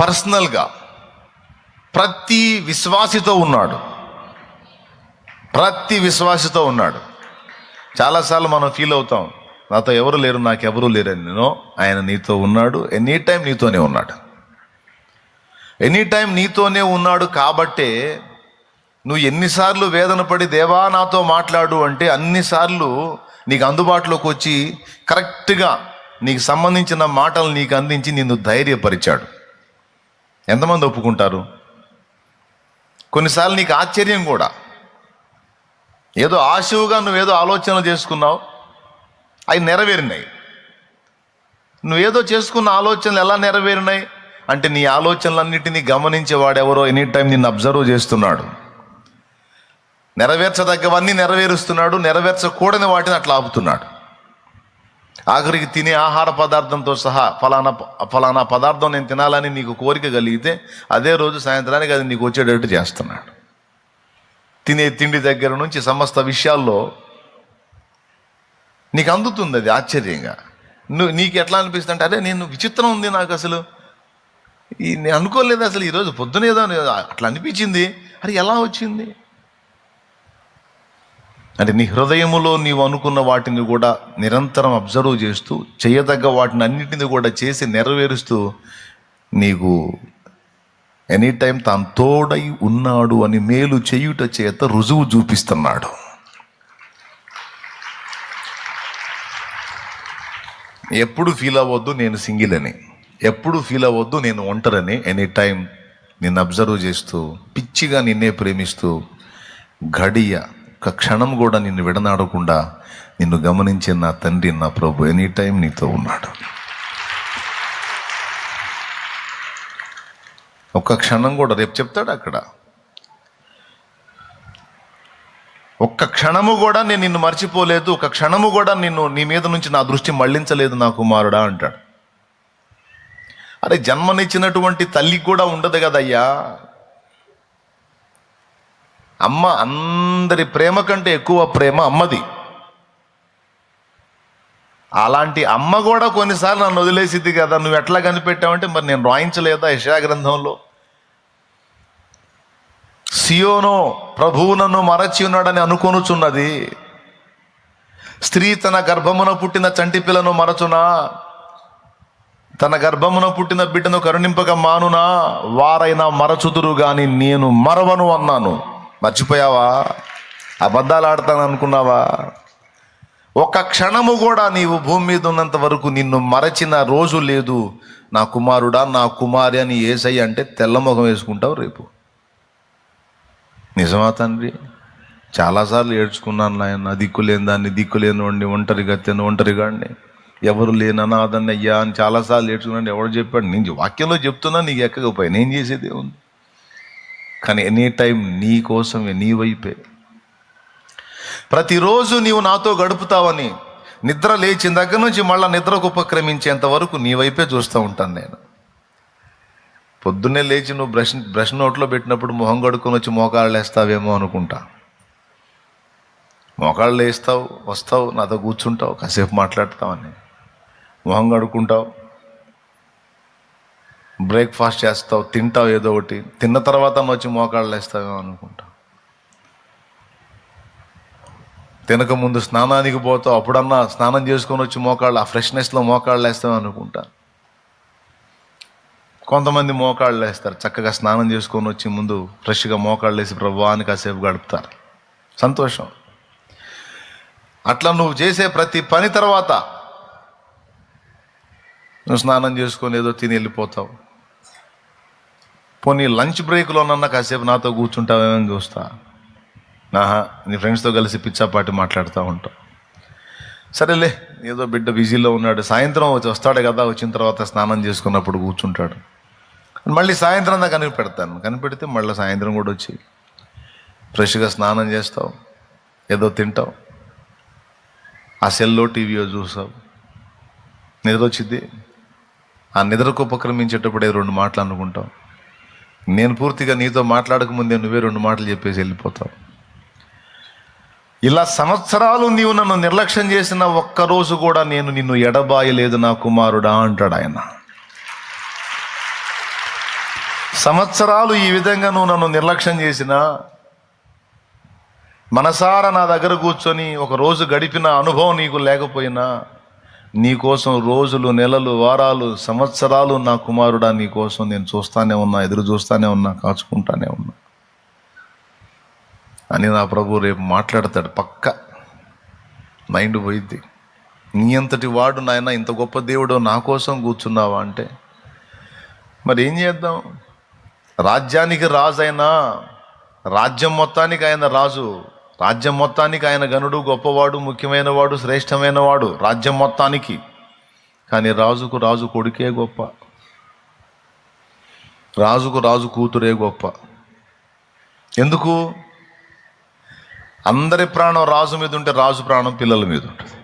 పర్సనల్గా ప్రతి విశ్వాసితో ఉన్నాడు. ప్రతి విశ్వాసితో ఉన్నాడు. చాలాసార్లు మనం ఫీల్ అవుతాం నాతో ఎవరు లేరు నాకు ఎవరు లేరని. నేను ఆయన నీతో ఉన్నాడు. ఎనీ టైం నీతోనే ఉన్నాడు. ఎనీ టైం నీతోనే ఉన్నాడు కాబట్టే నువ్వు ఎన్నిసార్లు వేదన పడి దేవా నాతో మాట్లాడు అంటే అన్నిసార్లు నీకు అందుబాటులోకి వచ్చి కరెక్ట్గా నీకు సంబంధించిన మాటలు నీకు అందించి నిన్ను ధైర్యపరిచాడు. ఎంతమంది ఒప్పుకుంటారు? కొన్నిసార్లు నీకు ఆశ్చర్యం కూడా. ఏదో ఆశువుగా నువ్వేదో ఆలోచనలు చేసుకున్నావు అవి నెరవేరినాయి. నువ్వేదో చేసుకున్న ఆలోచనలు ఎలా నెరవేరినాయి? అంటే నీ ఆలోచనలన్నిటినీ గమనించే వాడెవరో ఎనీ టైం నిన్ను అబ్జర్వ్ చేస్తున్నాడు. నెరవేర్చదగ్గవన్నీ నెరవేరుస్తున్నాడు నెరవేర్చకూడని వాటిని అట్లా ఆపుతున్నాడు. ఆఖరికి తినే ఆహార పదార్థంతో సహా ఫలానా ఫలానా పదార్థం నేను తినాలని నీకు కోరిక కలిగితే అదే రోజు సాయంత్రానికి అది నీకు వచ్చేటట్టు చేస్తున్నాడు. తినే తిండి దగ్గర నుంచి సమస్త విషయాల్లో నీకు అందుతుంది అది ఆశ్చర్యంగా. నువ్వు నీకు ఎట్లా అనిపిస్తుంది అంటే అరే నేను విచిత్రం ఉంది నాకు అసలు. ఈ నేను అనుకోలేదు అసలు ఈరోజు పొద్దునేదో అట్లా అనిపించింది. అది ఎలా వచ్చింది? అంటే నీ హృదయములో నీవు అనుకున్న వాటిని కూడా నిరంతరం అబ్జర్వ్ చేస్తూ చేయదగ్గ వాటిని అన్నిటిని కూడా చేసి నెరవేరుస్తూ నీకు ఎనీ టైం తాను తోడై ఉన్నాడు అని మేలు చేయుట చేత రుజువు చూపిస్తున్నాడు. ఎప్పుడు ఫీల్ అవ్వద్దు నేను సింగిల్ అని. ఎప్పుడు ఫీల్ అవ్వద్దు నేను ఒంటరని. ఎనీ టైం నిన్ను అబ్జర్వ్ చేస్తూ పిచ్చిగా నిన్నే ప్రేమిస్తూ గడియ ఒక క్షణం కూడా నిన్ను విడనాడకుండా నిన్ను గమనించే నా తండ్రి నా ప్రభు ఎనీ టైం నీతో ఉన్నాడు. ఒక్క క్షణం కూడా రేపు చెప్తాడు అక్కడ? ఒక్క క్షణము కూడా నేను నిన్ను మర్చిపోలేదు ఒక క్షణము కూడా నిన్ను నీ మీద నుంచి నా దృష్టి మళ్ళించలేదు నా కుమారుడా అంటాడు. అరే జన్మనిచ్చినటువంటి తల్లికి కూడా ఉండదు కదయ్యా. అమ్మ అందరి ప్రేమ కంటే ఎక్కువ ప్రేమ అమ్మది. అలాంటి అమ్మ కూడా కొన్నిసార్లు నన్ను వదిలేసిద్ది కదా నువ్వు ఎట్లా కనిపెట్టావంటే మరి నేను రాయించలేదా యశా గ్రంథంలో? సియోనో ప్రభువునను మరచి ఉన్నాడని అనుకొనుచున్నది. స్త్రీ తన గర్భమున పుట్టిన చంటి పిల్లను మరచునా? తన గర్భమున పుట్టిన బిడ్డను కరుణింపక మానునా? వారైనా మరచుదురు గాని నేను మరవను అన్నాను. మర్చిపోయావా? అబద్ధాలు ఆడతాను అనుకున్నావా? ఒక్క క్షణము కూడా నీవు భూమి మీద ఉన్నంత వరకు నిన్ను మరచిన రోజు లేదు. నా కుమారుడా నా కుమారి అని ఏసై అంటే తెల్లముఖం వేసుకుంటావు రేపు. నిజమా తండ్రి? చాలాసార్లు ఏడ్చుకున్నాను నాయన దిక్కులేని దాన్ని దిక్కులేని ఒంటరిగా తిన ఒంటరిగాడిని ఎవరు లేని అని చాలాసార్లు ఏడ్చుకున్నాను ఎవడు చెప్పాడు? నేను వాక్యంలో చెప్తున్నా నీకు ఎక్కకపోయా నేను చేసేదే ఉంది కానీ ఎనీ టైం నీ కోసమే నీ వైపే. ప్రతిరోజు నీవు నాతో గడుపుతావని నిద్ర లేచిన దగ్గర నుంచి మళ్ళీ నిద్రకు ఉపక్రమించేంత వరకు నీ వైపే చూస్తూ ఉంటాను నేను. పొద్దున్నే లేచి నువ్వు బ్రష్ బ్రష్ నోట్లో పెట్టినప్పుడు మొహం కడుక్కొని వచ్చి మోకాళ్ళు వేస్తావేమో అనుకుంటా. మోకాళ్ళు వేస్తావు వస్తావు నాతో కూర్చుంటావు కాసేపు మాట్లాడతావని. మొహం కడుక్కుంటావు బ్రేక్ఫాస్ట్ చేస్తావు తింటావు ఏదో ఒకటి. తిన్న తర్వాత వచ్చి మోకాళ్ళు వేస్తావేమో అనుకుంటా. తినకముందు స్నానానికి పోతావు అప్పుడన్నా స్నానం చేసుకొని వచ్చి మోకాళ్ళు ఆ ఫ్రెష్నెస్లో మోకాళ్ళు వేస్తావు అనుకుంటా. కొంతమంది మోకాళ్ళు వేస్తారు చక్కగా స్నానం చేసుకొని వచ్చి ముందు ఫ్రెష్గా మోకాళ్ళు వేసి ప్రభావాన్ని కాసేపు గడుపుతారు. సంతోషం. అట్లా నువ్వు చేసే ప్రతి పని తర్వాత నువ్వు స్నానం చేసుకొని ఏదో తిని వెళ్ళిపోతావు. పోనీ లంచ్ బ్రేక్లోనన్నా కాసేపు నాతో కూర్చుంటావేమని చూస్తా. నాహా నీ ఫ్రెండ్స్తో కలిసి పిచ్చాపాటి మాట్లాడుతూ ఉంటావు సరేలే ఏదో బిడ్డ బిజీలో ఉన్నాడు. సాయంత్రం వచ్చి వస్తాడు కదా వచ్చిన తర్వాత స్నానం చేసుకున్నప్పుడు కూర్చుంటాడు. మళ్ళీ సాయంత్రం దాకా కనిపెడతాను. కనిపెడితే మళ్ళీ సాయంత్రం కూడా వచ్చి ఫ్రెష్గా స్నానం చేస్తావు ఏదో తింటావు. ఆ సెల్లో టీవీయో చూసావు నిద్ర వచ్చింది ఆ నిద్రకు ఉపక్రమించేటప్పుడే రెండు మాటలు అనుకుంటావు. నేను పూర్తిగా నీతో మాట్లాడక ముందే నువ్వే రెండు మాటలు చెప్పేసి వెళ్ళిపోతావు. ఇలా సంవత్సరాలు నీవు నన్ను నిర్లక్ష్యం చేసిన ఒక్కరోజు కూడా నేను నిన్ను ఎడబాయలేదు నా కుమారుడా అంటాడు ఆయన. సంవత్సరాలు ఈ విధంగా నువ్వు నన్ను నిర్లక్ష్యం చేసినా మనసారా నా దగ్గర కూర్చొని ఒక రోజు గడిపిన అనుభవం నీకు లేకపోయినా నీకోసం రోజులు నెలలు వారాలు సంవత్సరాలు నా కుమారుడా నీ కోసం నేను చూస్తానే ఉన్నా ఎదురు చూస్తానే ఉన్నా కాచుకుంటానే ఉన్నా. అని నా ప్రభు రేపు మాట్లాడతాడు పక్క మైండ్ పోయిద్ది. నీ అంతటి వాడు నాయన ఇంత గొప్ప దేవుడు నా కోసం కూర్చున్నావా అంటే మరి ఏం చేద్దాం? రాజ్యానికి రాజు అయినా రాజ్యం మొత్తానికి ఆయన రాజు. రాజ్యం మొత్తానికి ఆయన గనుడు గొప్పవాడు ముఖ్యమైన వాడు శ్రేష్టమైన వాడు రాజ్యం మొత్తానికి. కానీ రాజుకు రాజు కొడుకే గొప్ప. రాజుకు రాజు కూతురే గొప్ప. ఎందుకు? అందరి ప్రాణం రాజు మీద ఉంటే రాజు ప్రాణం పిల్లల మీద ఉంటుంది.